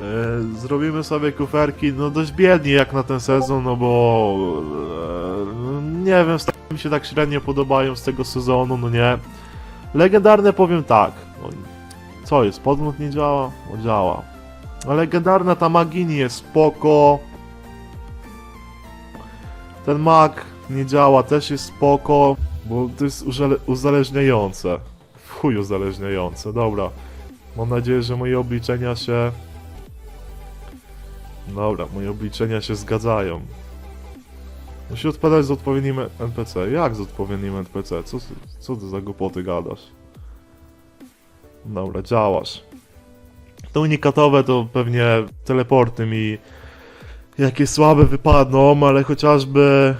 E, zrobimy sobie kuferki, no dość biednie jak na ten sezon, no bo e, nie wiem, mi się tak średnio podobają z tego sezonu, no nie. Legendarne powiem tak, no, co jest, podgląd nie działa? No działa. A legendarna ta Magini jest spoko. Ten mag nie działa, też jest spoko, bo to jest uzależniające. W uzależniające, dobra. Mam nadzieję, że moje obliczenia się... Dobra, moje obliczenia się zgadzają. Musi odpadać z odpowiednim NPC. Jak z odpowiednim NPC? Co, co ty za głupoty gadasz? Dobra, działasz. To unikatowe to pewnie teleporty mi jakieś słabe wypadną, ale chociażby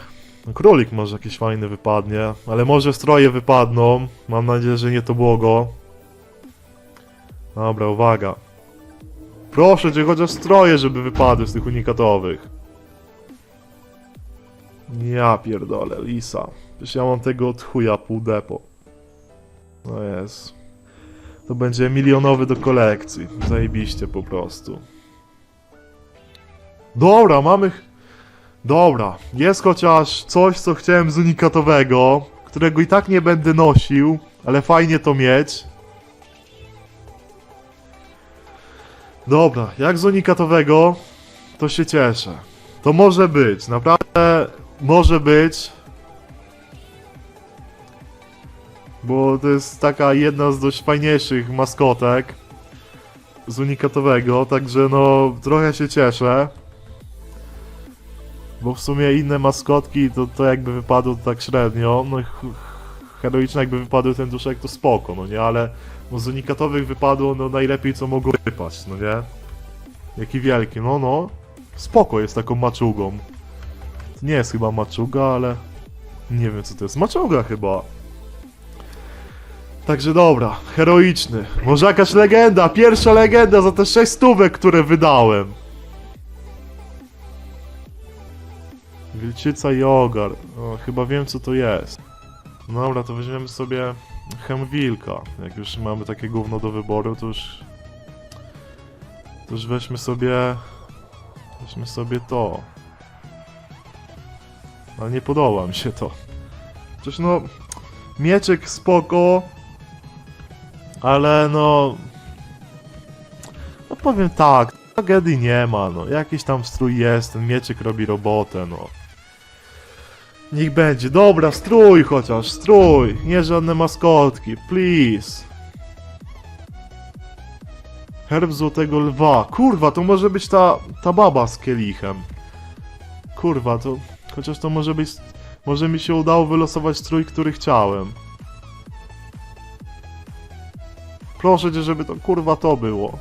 królik może jakiś fajny wypadnie, ale może stroje wypadną. Mam nadzieję, że nie to błogo. Dobra, uwaga. Proszę cię, chociaż stroje, żeby wypadły z tych unikatowych. Ja pierdolę, Lisa. Przecież ja mam tego od chuja pół depo. No jest. To będzie milionowy do kolekcji. Zajebiście po prostu. Dobra, mamy... Dobra, jest chociaż coś, co chciałem z unikatowego, którego i tak nie będę nosił, ale fajnie to mieć. Dobra, jak z unikatowego, to się cieszę. To może być, naprawdę może być. Bo to jest taka jedna z dość fajniejszych maskotek z unikatowego, także no trochę się cieszę. Bo w sumie inne maskotki to, to jakby wypadło tak średnio. No heroiczne jakby wypadły ten duszek to spoko, no nie, ale no z unikatowych wypadło no najlepiej co mogło wypaść, no nie? Jaki wielki, no no. Spoko jest taką maczugą. To nie jest chyba maczuga, ale... Nie wiem co to jest. Maczuga chyba. Także dobra, heroiczny. Może jakaś legenda, pierwsza legenda za te 6 stówek, które wydałem. Wilczyca i ogar. O, chyba wiem co to jest. Dobra, to weźmiemy sobie Hemwilka. Jak już mamy takie gówno do wyboru, to już... To już weźmy sobie... Weźmy sobie to. Ale nie podoba mi się to. Przecież no... Mieczek spoko. Ale no... No powiem tak, tragedii nie ma, no. Jakiś tam strój jest, ten mieczek robi robotę, no. Niech będzie. Dobra, strój chociaż, strój. Nie żadne maskotki, please. Herb Złotego Lwa. Kurwa, to może być ta, ta baba z kielichem. Kurwa, to... Chociaż to może być... Może mi się udało wylosować strój, który chciałem. Proszę cię, żeby to kurwa to było.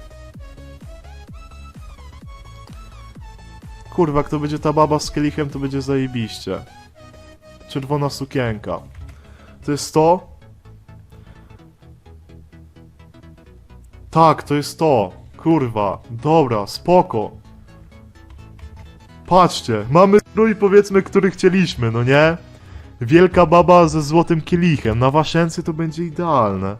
Kurwa, kto będzie ta baba z kielichem, to będzie zajebiście. Czerwona sukienka. To jest to? Tak, to jest to. Kurwa. Dobra, spoko. Patrzcie, mamy strój powiedzmy, który chcieliśmy, no nie? Wielka baba ze złotym kielichem. Na waszęcy to będzie idealne.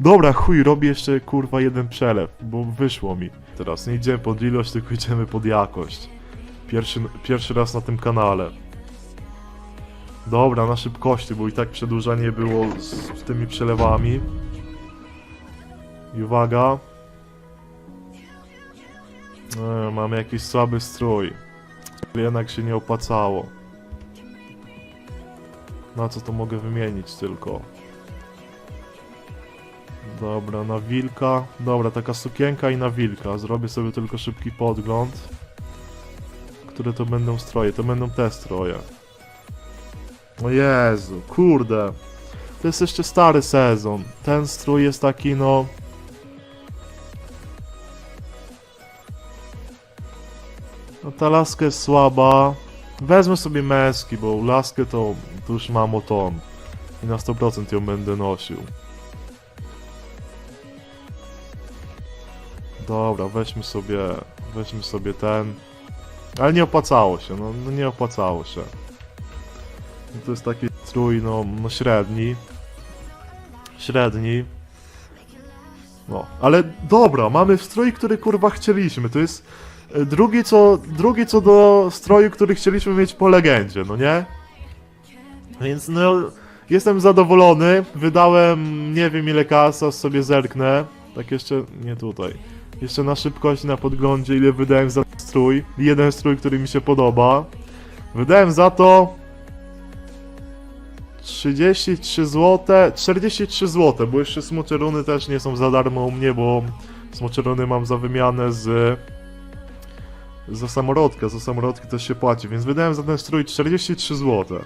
Dobra, chuj, robię jeszcze kurwa jeden przelew, bo wyszło mi. Teraz nie idziemy pod ilość, tylko idziemy pod jakość. Pierwszy, pierwszy raz na tym kanale. Dobra, na szybkości, bo i tak przedłużanie było z, z tymi przelewami. I uwaga. E, mamy jakiś słaby strój. Jednak się nie opłacało. Na co to mogę wymienić tylko? Dobra, na wilka. Dobra, taka sukienka i na wilka. Zrobię sobie tylko szybki podgląd. Które to będą stroje? To będą te stroje. O Jezu, kurde. To jest jeszcze stary sezon. Ten strój jest taki, no... No ta laska jest słaba. Wezmę sobie męski, bo laskę to, to już mam o ton. I na 100% ją będę nosił. Dobra, weźmy sobie, weźmy sobie ten. Ale nie opłacało się, no, no nie opłacało się. No To jest taki strój, no, no średni. Średni. No, ale dobra, mamy strój, który kurwa chcieliśmy. To jest e, drugi co, drugi co do stroju, który chcieliśmy mieć po legendzie, no nie? Więc no, jestem zadowolony. Wydałem nie wiem ile kasa, sobie zerknę. Tak jeszcze, nie tutaj. Jeszcze na szybkość, na podglądzie, ile wydałem za strój. Jeden strój, który mi się podoba. Wydałem za to 33 zł, 43 zł, bo jeszcze smocze runy też nie są za darmo u mnie, bo smocze runy mam za wymianę z za samorodkę, za samorodki też się płaci, więc wydałem za ten strój 43 zł.